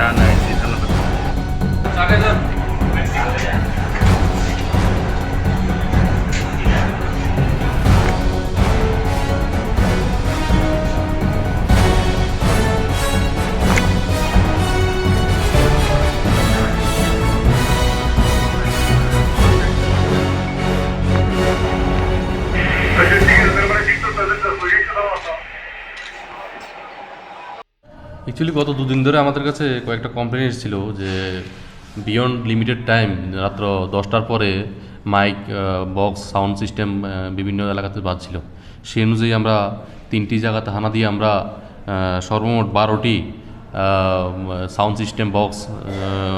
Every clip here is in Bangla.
না না ধন্যবাদ অ্যাকচুয়ালি গত দুদিন ধরে আমাদের কাছে কয়েকটা কমপ্লেন এসেছিল যে বিয়ন্ড লিমিটেড টাইম রাত্র দশটার পরে মাইক বক্স সাউন্ড সিস্টেম বিভিন্ন এলাকাতে বাজছিল। সেই অনুযায়ী আমরা তিনটি জায়গাতে হানা দিয়ে আমরা সর্বমোট বারোটি সাউন্ড সিস্টেম বক্স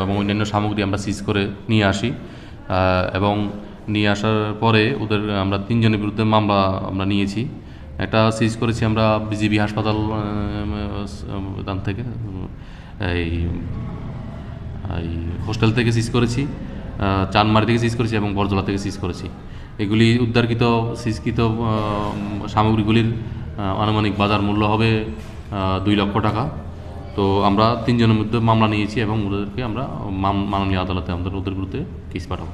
এবং অন্যান্য সামগ্রী আমরা সিজ করে নিয়ে আসি। এবং নিয়ে আসার পরে ওদের আমরা তিনজনের বিরুদ্ধে মামলা আমরা নিয়েছি। একটা সিজ করেছি আমরা বিজিবি হাসপাতাল দান থেকে, এই এই হোস্টেল থেকে সিজ করেছি চানমারি থেকে সিজ করেছি এবং বরজলা থেকে সিজ করেছি। এগুলি উদ্ধারকৃত সিজকৃত সামগ্রীগুলির আনুমানিক বাজার মূল্য হবে দুই লক্ষ টাকা। তো আমরা তিনজনের মধ্যে মামলা নিয়েছি এবং ওদেরকে আমরা মাননীয় আদালতে আমাদের ওদের বিরুদ্ধে কেস পাঠাবো।